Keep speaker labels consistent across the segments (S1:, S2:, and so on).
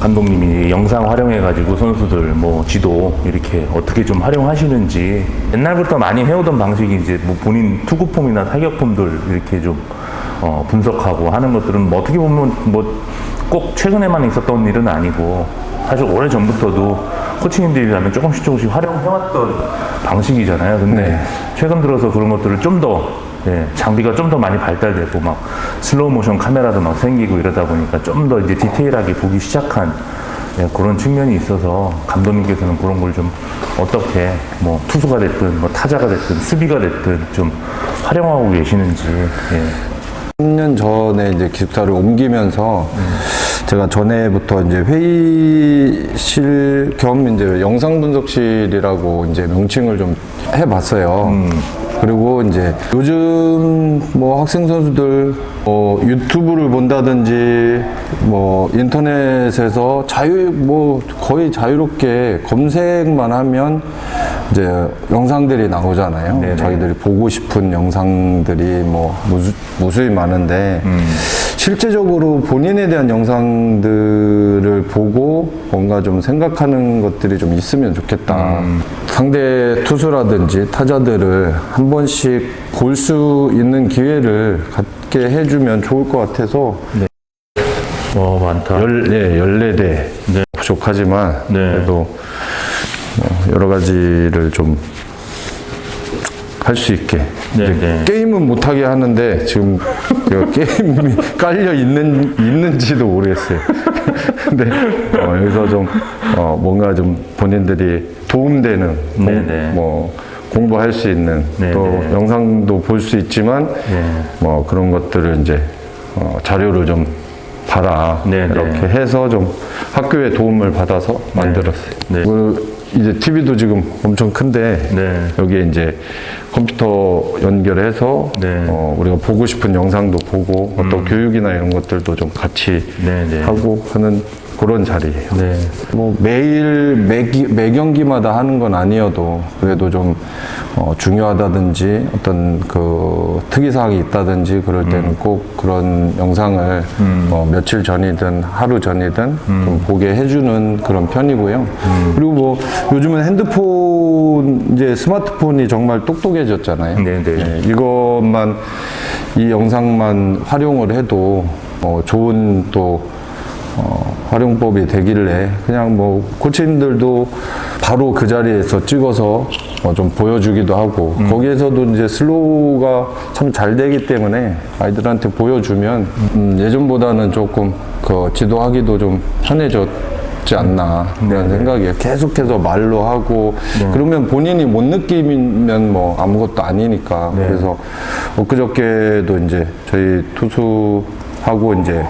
S1: 감독님이 영상 활용해가지고 선수들 뭐 지도 이렇게 어떻게 좀 활용하시는지 옛날부터 많이 해오던 방식이 이제 뭐 본인 투구폼이나 타격폼들 이렇게 좀 어, 분석하고 하는 것들은 뭐 어떻게 보면 뭐 꼭 최근에만 있었던 일은 아니고 사실 오래 전부터도 코치님들이라면 조금씩 조금씩 활용해왔던 방식이잖아요. 근데
S2: 네.
S1: 최근 들어서 그런 것들을 좀더 예, 장비가 좀 더 많이 발달되고 막 슬로우 모션 카메라도 막 생기고 이러다 보니까 좀 더 이제 디테일하게 보기 시작한 예, 그런 측면이 있어서 감독님께서는 그런 걸 좀 어떻게 뭐 투수가 됐든 뭐 타자가 됐든 수비가 됐든 좀 활용하고 계시는지 예.
S2: 3년 전에 이제 기숙사를 옮기면서 제가 전에부터 이제 회의실 겸 이제 영상 분석실이라고 이제 명칭을 좀 해봤어요. 그리고 이제 요즘 뭐 학생 선수들 뭐 유튜브를 본다든지 뭐 인터넷에서 자유 뭐 거의 자유롭게 검색만 하면 이제 영상들이 나오잖아요.
S1: 네네.
S2: 자기들이 보고 싶은 영상들이 뭐 무수, 무수히 많은데 실제적으로 본인에 대한 영상들을 보고 뭔가 좀 생각하는 것들이 좀 있으면 좋겠다. 상대 투수라든지 타자들을 한 번씩 볼 수 있는 기회를 갖게 해주면 좋을 것 같아서
S1: 어 많다.
S2: 열, 예, 14대
S1: 네.
S2: 부족하지만
S1: 네.
S2: 그래도 뭐 여러 가지를 좀 할 수 있게
S1: 네, 네.
S2: 게임은 못하게 하는데 지금 제가 게임이 깔려 있는 있는지도 모르겠어요. 근데 어, 여기서 좀 어, 뭔가 좀 본인들이 도움되는 공-
S1: 네, 네.
S2: 뭐 공부할 수 있는
S1: 네,
S2: 또
S1: 네.
S2: 영상도 볼 수 있지만
S1: 네.
S2: 뭐 그런 것들을 이제 어, 자료를 좀 봐라
S1: 네, 네.
S2: 이렇게 해서 좀 학교에 도움을 받아서 만들었어요.
S1: 네.
S2: 그 이제 TV도 지금 엄청 큰데
S1: 네.
S2: 여기에 이제 컴퓨터 연결해서
S1: 네. 음.
S2: 어, 우리가 보고 싶은 영상도 보고 어떤 교육이나 이런 것들도 좀 같이
S1: 네, 네.
S2: 하고 하는 그런 자리예요.
S1: 네.
S2: 뭐 매일 매, 매 경기마다 하는 건 아니어도 그래도 좀 어, 중요하다든지 어떤 그 특이 사항이 있다든지 그럴 때는 꼭 그런 영상을 어, 며칠 전이든 하루 전이든 좀 보게 해주는 그런 편이고요. 그리고 뭐 요즘은 핸드폰 이제 스마트폰이 정말 똑똑해졌잖아요.
S1: 네, 네.
S2: 예, 이것만 이 영상만 활용을 해도 어, 좋은 또 어, 활용법이 되길래 그냥 뭐 코치님들도 바로 그 자리에서 찍어서 어, 좀 보여주기도 하고 거기에서도 이제 슬로우가 참 잘 되기 때문에 아이들한테 보여주면 음, 예전보다는 조금 그 지도하기도 좀 편해졌지 않나 그런 생각이에요. 계속해서 말로 하고 그러면 본인이 못 느끼면 뭐 아무것도 아니니까. 그래서 엊그저께도 이제 저희 투수하고 이제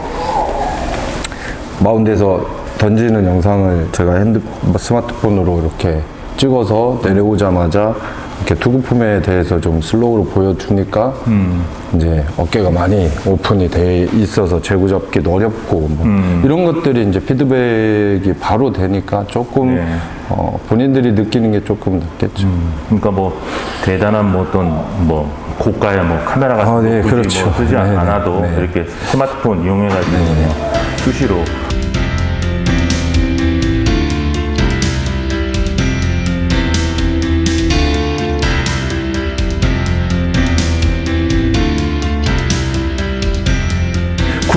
S2: 마운드에서 던지는 영상을 제가 핸드 스마트폰으로 이렇게 찍어서 내려오자마자 이렇게 투구폼에 대해서 좀 슬로우로 보여주니까 이제 어깨가 많이 오픈이 돼 있어서 제구 잡기도 어렵고 뭐 이런 것들이 이제 피드백이 바로 되니까 조금
S1: 네.
S2: 어, 본인들이 느끼는 게 조금 낫겠죠.
S1: 그러니까 뭐 대단한 뭐 어떤 뭐 고가의 뭐 카메라 같은
S2: 아,
S1: 거
S2: 네,
S1: 굳이
S2: 그렇죠.
S1: 뭐 쓰지
S2: 네, 네,
S1: 않아도
S2: 네.
S1: 이렇게 스마트폰 이용해가지고 그냥 수시로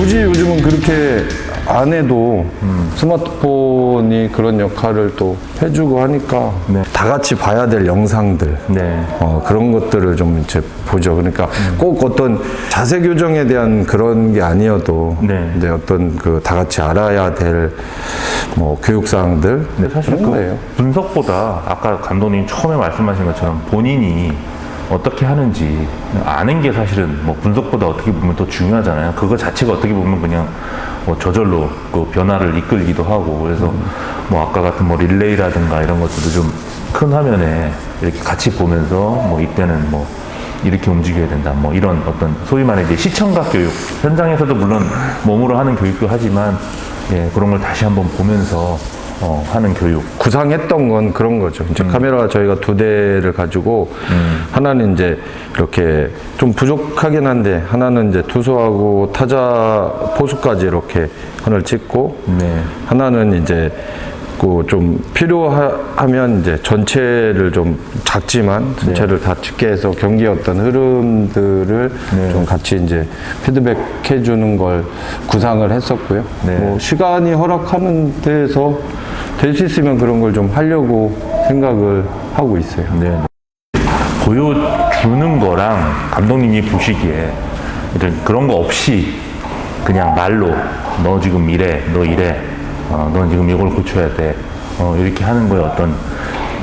S2: 굳이 요즘은 그렇게 안 해도 스마트폰이 그런 역할을 또 해주고 하니까
S1: 네.
S2: 다 같이 봐야 될 영상들
S1: 네.
S2: 어, 그런 것들을 좀 이제 보죠. 그러니까 꼭 어떤 자세 교정에 대한 그런 게 아니어도
S1: 네.
S2: 이제 어떤 그 다 같이 알아야 될 뭐 교육 사항들
S1: 근데 사실
S2: 그런
S1: 그
S2: 거예요.
S1: 분석보다 아까 감독님 처음에 말씀하신 것처럼 본인이 어떻게 하는지 아는 게 사실은 뭐 분석보다 어떻게 보면 더 중요하잖아요. 그거 자체가 어떻게 보면 그냥 뭐 저절로 그 변화를 이끌기도 하고 그래서 뭐 아까 같은 뭐 릴레이라든가 이런 것들도 좀 큰 화면에 이렇게 같이 보면서 뭐 이때는 뭐 이렇게 움직여야 된다. 뭐 이런 어떤 소위 말해 이제 시청각 교육 현장에서도 물론 몸으로 하는 교육도 하지만 예, 그런 걸 다시 한번 보면서 어, 하는 교육.
S2: 구상했던 건 그런 거죠. 이제 카메라 저희가 두 대를 가지고 하나는 이제 이렇게 좀 부족하긴 한데 하나는 이제 투수하고 타자 포수까지 이렇게 하나를 찍고
S1: 네.
S2: 하나는 이제 그 좀 필요하면 이제 전체를 좀 작지만 전체를 다 찍게 해서 경기의 어떤 흐름들을 좀 같이 이제 피드백 해주는 걸 구상을 했었고요.
S1: 네.
S2: 뭐 시간이 허락하는 데에서 될 수 있으면 그런 걸 좀 하려고 생각을 하고 있어요.
S1: 네. 보여주는 거랑 감독님이 보시기에 그런 거 없이 그냥 말로 너 지금 이래, 너 이래, 어, 넌 지금 이걸 고쳐야 돼. 어, 이렇게 하는 거에 어떤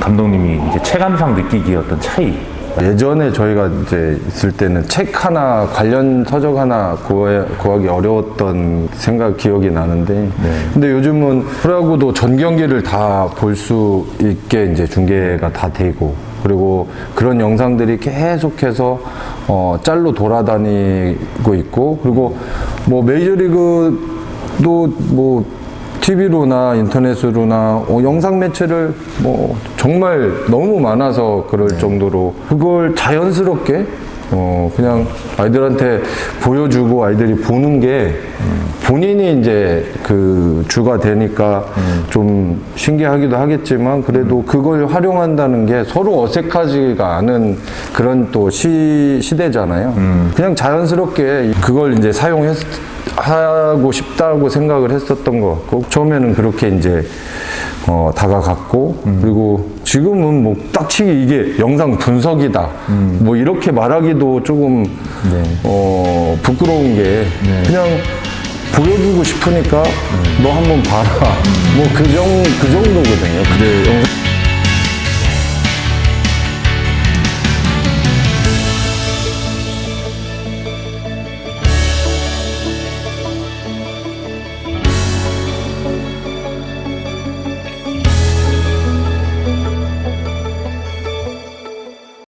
S1: 감독님이 이제 체감상 느끼기에 어떤 차이.
S2: 예전에 저희가 이제 있을 때는 책 하나 관련 서적 하나 구하, 구하기 어려웠던 생각 기억이 나는데 근데 요즘은 프로야구도 전 경기를 다 볼 수 있게 이제 중계가 다 되고 그리고 그런 영상들이 계속해서 어, 짤로 돌아다니고 있고 그리고 뭐 메이저리그도 뭐 TV로나 인터넷으로나 어, 영상 매체를 뭐 정말 너무 많아서 그럴 정도로 그걸 자연스럽게 어 그냥 아이들한테 보여주고 아이들이 보는 게 본인이 이제 그 주가 되니까 좀 신기하기도 하겠지만 그래도 그걸 활용한다는 게 서로 어색하지가 않은 그런 또 시, 시대잖아요. 그냥 자연스럽게 그걸 이제 사용했 하고 싶다고 생각을 했었던 것 같고 처음에는 그렇게 이제 어, 다가갔고 그리고 지금은 뭐 딱치기 이게 영상 분석이다. 뭐 이렇게 말하기도 조금 어, 부끄러운 게 그냥 보여주고 싶으니까 너 한번 봐라. 뭐그 정, 그 정도거든요. 근데 영상